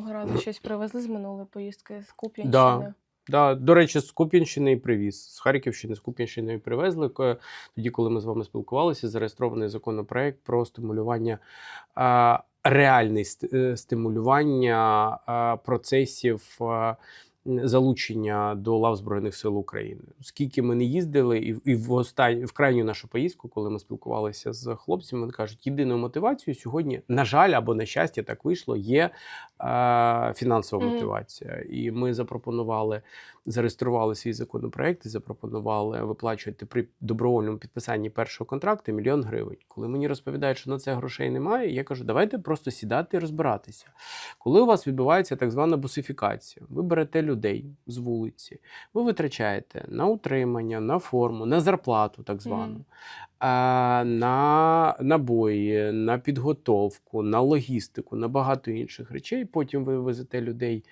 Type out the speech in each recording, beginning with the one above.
минулого разу щось привезли з минулої поїздки з Куп'янщини? Да. Да, до речі, з Куп'янщини і привіз. З Харківщини, з Куп'янщини і привезли. Тоді, коли ми з вами спілкувалися, зареєстрований законопроект про стимулювання реальне стимулювання процесів. Залучення до лав Збройних сил України. Скільки ми не їздили, і, і в останню в крайню нашу поїздку, коли ми спілкувалися з хлопцями, вони кажуть, єдиною мотивацією сьогодні, на жаль, або на щастя, так вийшло, є е, фінансова Мгм. мотивація. І ми запропонували, зареєстрували свій законопроект і запропонували виплачувати при добровольному підписанні першого контракту мільйон гривень. Коли мені розповідають, що на це грошей немає, я кажу, давайте просто сідати і розбиратися. Коли у вас відбувається так звана бусифікація, ви берете людей з вулиці, ви витрачаєте на утримання, на форму, на зарплату, так звану, на набої, на підготовку, на логістику, на багато інших речей. Потім ви везете людей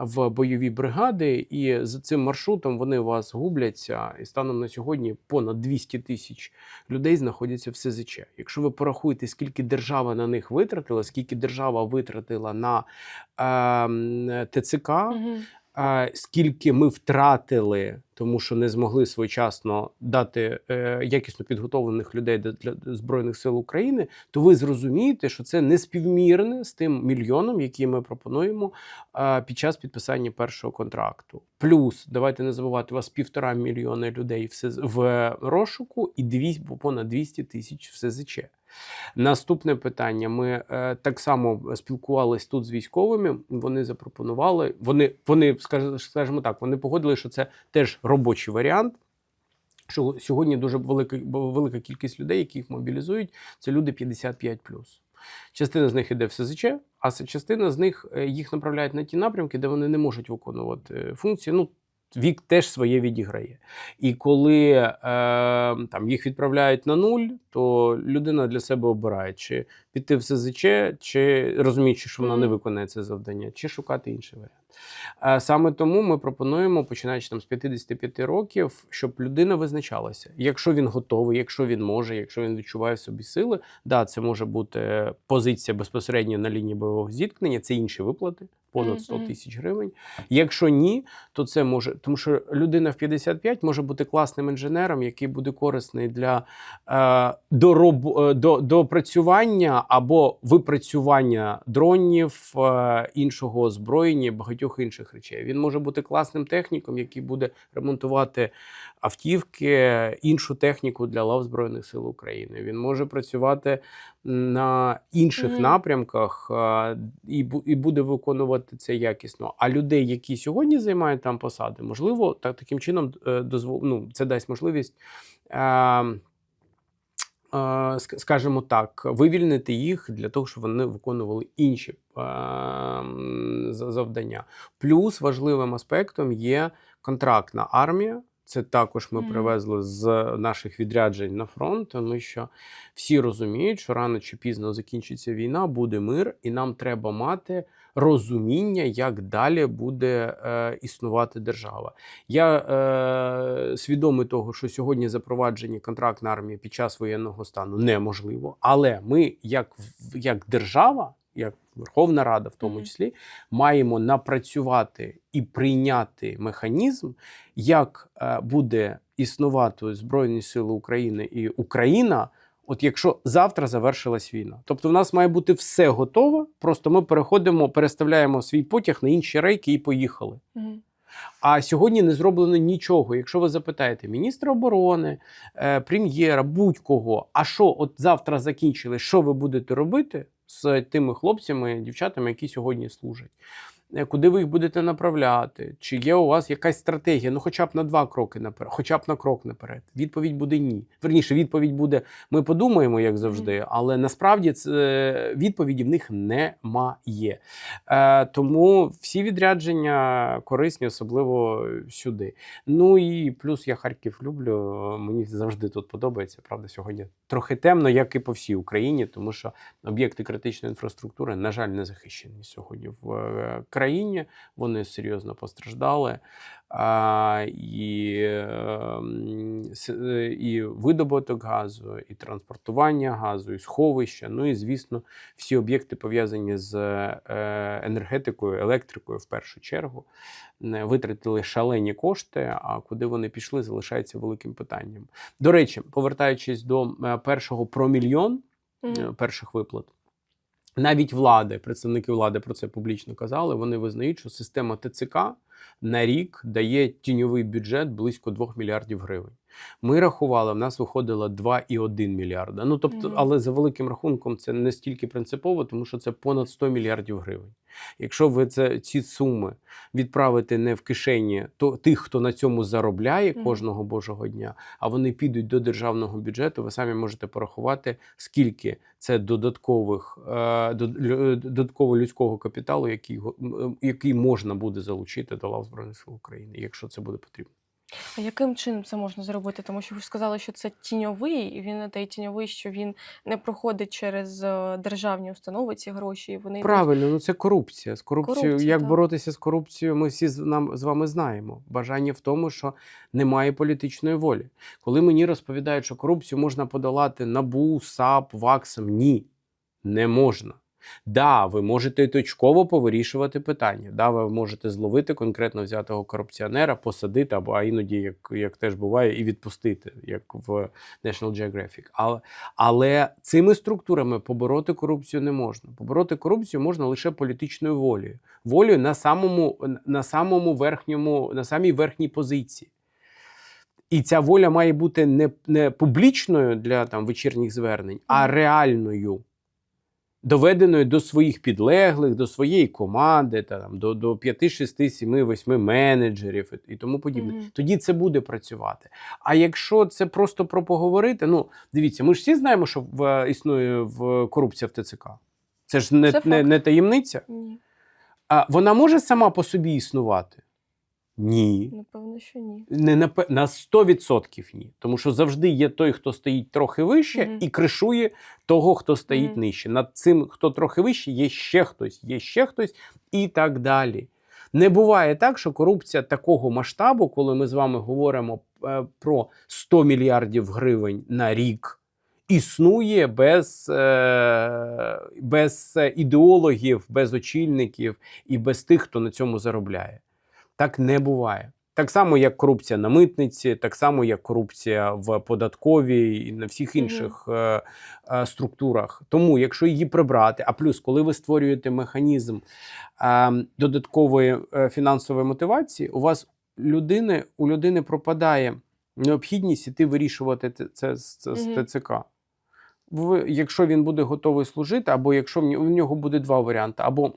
в бойові бригади, і за цим маршрутом вони у вас губляться. І станом на сьогодні понад 200 тисяч людей знаходяться в СЗЧ. Якщо ви порахуєте, скільки держава на них витратила, скільки держава витратила на е, ТЦК, Мгм. Скільки ми втратили, тому що не змогли своєчасно дати е, якісно підготовлених людей для, Збройних сил України, то ви зрозумієте, що це не співмірне з тим мільйоном, який ми пропонуємо під час підписання першого контракту. Плюс давайте не забувати, у вас півтора мільйони людей в, розшуку і 200, понад 200 тисяч в СЗЧ. Наступне питання. Ми е, так само спілкувалися тут з військовими. Вони запропонували. Вони, вони скажімо так, вони погодили, що це теж робочий варіант. Що сьогодні дуже велика, велика кількість людей, яких мобілізують, це люди 55 Частина з них іде в СЗЧ, а частина з них е, їх направляють на ті напрямки, де вони не можуть виконувати е, функції. Ну, вік теж своє відіграє. І коли е, там їх відправляють на нуль, то людина для себе обирає, чи піти в СЗЧ, чи розуміючи, що вона не виконає це завдання, чи шукати інший варіант. Саме тому ми пропонуємо, починаючи там з 55 років, щоб людина визначалася. Якщо він готовий, якщо він може, якщо він відчуває в собі сили, да, це може бути позиція безпосередньо на лінії бойового зіткнення, це інші виплати, понад 100 тисяч гривень. Якщо ні, то це може, тому що людина в 55 може бути класним інженером, який буде корисний для е, дороб, е, до, допрацювання або випрацювання дронів, е, іншого озброєння, багатьох інших речей. Він може бути класним техніком, який буде ремонтувати автівки, іншу техніку для лав Збройних сил України. Він може працювати на інших Мгм. напрямках е, і, і буде виконувати це якісно. А людей, які сьогодні займають там посади, можливо, так таким чином е, дозвол, ну, це дасть можливість. Ск- скажімо так, вивільнити їх для того, щоб вони виконували інші завдання. Плюс важливим аспектом є контрактна армія. Це також ми привезли з наших відряджень на фронт, тому що всі розуміють, що рано чи пізно закінчиться війна, буде мир, і нам треба мати розуміння, як далі буде е, існувати держава. Я е, свідомий того, що сьогодні запровадження контрактної армії під час воєнного стану неможливо, але ми, як, як держава, як Верховна Рада, в тому числі, маємо напрацювати і прийняти механізм, як е, буде існувати Збройні Сили України і Україна. От якщо завтра завершилась війна, тобто в нас має бути все готово, просто ми переходимо, переставляємо свій потяг на інші рейки і поїхали. А сьогодні не зроблено нічого. Якщо ви запитаєте міністра оборони, е, прем'єра, будь-кого, а що от завтра закінчили, що ви будете робити з тими хлопцями, дівчатами, які сьогодні служать? Е, Куди ви їх будете направляти? Чи є у вас якась стратегія? Ну, хоча б на два кроки наперед, хоча б на крок наперед. Відповідь буде ні. Верніше, відповідь буде: ми подумаємо, як завжди, але насправді це відповіді в них немає. Е, тому всі відрядження корисні, особливо сюди. Ну і плюс я Харків люблю. Мені завжди тут подобається. Правда, сьогодні трохи темно, як і по всій Україні, тому що об'єкти критичної інфраструктури, на жаль, не захищені сьогодні в е, країні. Країні. Вони серйозно постраждали. А, і, ем, і видобуток газу, і транспортування газу, і сховища. Ну і звісно, всі об'єкти пов'язані з е, енергетикою, електрикою в першу чергу. Витратили шалені кошти. А куди вони пішли, залишається великим питанням. До речі, повертаючись до е, першого про мільйон е, перших виплат. Навіть влади, представники влади про це публічно казали. Вони визнають, що система ТЦК на рік дає тіньовий бюджет близько 2 мільярдів гривень. Ми рахували, в нас виходило 2,1 мільярда. Ну тобто, Мгм. але за великим рахунком це не стільки принципово, тому що це понад 100 мільярдів гривень. Якщо ви це ці суми відправите не в кишені то тих, хто на цьому заробляє кожного божого дня, а вони підуть до державного бюджету, ви самі можете порахувати, скільки це додаткових е, додатково людського капіталу, який який можна буде залучити до лав збройних сил України, якщо це буде потрібно. А яким чином це можна зробити? Тому що ви ж сказали, що це тіньовий, і він той тіньовий, що він не проходить через е, державні установи ці гроші. І вони йдуть- Правильно, ну це корупція. З корупцією, Корупція, як так. боротися з корупцією, ми всі з нам з вами знаємо. Бажання в тому, що немає політичної волі. Коли мені розповідають, що корупцію можна подолати набу, САП, ВАКСом, ні, не можна. Да, ви можете точково повирішувати питання. Да, ви можете зловити конкретно взятого корупціонера, посадити або а іноді, як, як теж буває, і відпустити, як в National Geographic. Але, але цими структурами побороти корупцію не можна. Побороти корупцію можна лише політичною волею. Волею на самому, на самому верхньому, на самій верхній позиції. І ця воля має бути не, не публічною для там, вечірніх звернень, а реальною, доведеною до своїх підлеглих, до своєї команди, та, там, до, до 5, 6, 7, 8 менеджерів і, і тому подібне. Мгм. Тоді це буде працювати. А якщо це просто про поговорити, ну дивіться, ми ж всі знаємо, що в, існує в корупція в ТЦК. Це ж не, Це не, не таємниця. Ні, А вона може сама по собі існувати? Ні. напевно, що ні. Не на, на 100% ні. Тому що завжди є той, хто стоїть трохи вище, Мгм. і кришує того, хто стоїть Мгм. нижче. Над цим, хто трохи вище, є ще хтось, є ще хтось і так далі. Не буває так, що корупція такого масштабу, коли ми з вами говоримо е, про 100 мільярдів гривень на рік, існує без, е, без е, ідеологів, без очільників і без тих, хто на цьому заробляє. Так не буває. Так само, як корупція на митниці, так само, як корупція в податковій і на всіх інших е, е, структурах. Тому, якщо її прибрати, а плюс, коли ви створюєте механізм е, додаткової е, фінансової мотивації, у вас людини, у людини пропадає необхідність іти вирішувати це з, це з. ТЦК. Ви, якщо він буде готовий служити, або якщо в нього- буде два варіанти, або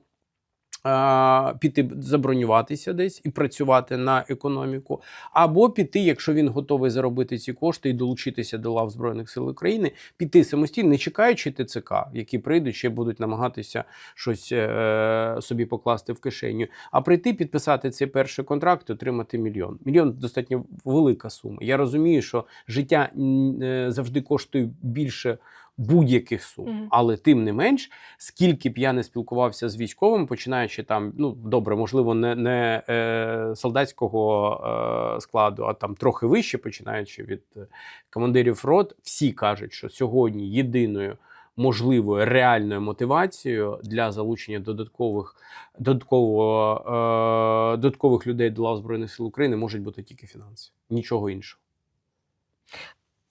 піти забронюватися десь і працювати на економіку, або піти, якщо він готовий заробити ці кошти і долучитися до лав Збройних сил України, піти самостійно, не чекаючи ТЦК, які прийдуть, ще будуть намагатися щось е, собі покласти в кишеню, а прийти, підписати цей перший контракт, і отримати мільйон. Мільйон достатньо велика сума. Я розумію, що життя е, завжди коштує більше будь-яких сум, Мгм. але тим не менш, скільки б я не спілкувався з військовим, починаючи там, ну добре, можливо, не, не е, солдатського е, складу, а там трохи вище, починаючи від е, командирів рот, всі кажуть, що сьогодні єдиною можливою реальною мотивацією для залучення додаткових додатково, е, додаткових людей до лав збройних сил України можуть бути тільки фінанси, нічого іншого.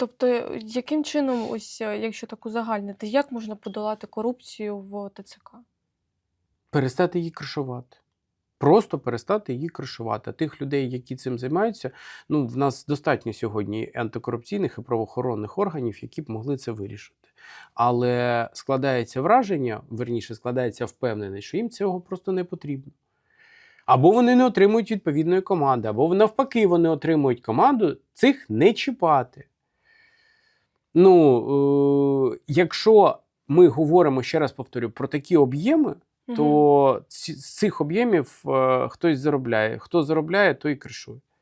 Тобто, яким чином, ось е, якщо так узагальнити, як можна подолати корупцію в ТЦК? перестати її кришувати. Просто перестати її кришувати. А тих людей, які цим займаються, ну в нас достатньо сьогодні антикорупційних і правоохоронних органів, які б могли це вирішити. Але складається враження, верніше складається впевненість, що їм цього просто не потрібно. Або вони не отримують відповідної команди, або навпаки, вони отримують команду цих не чіпати. Ну, е, якщо ми говоримо, ще раз повторю, про такі об'єми, то з цих об'ємів е, хтось заробляє. Хто заробляє, той кришує.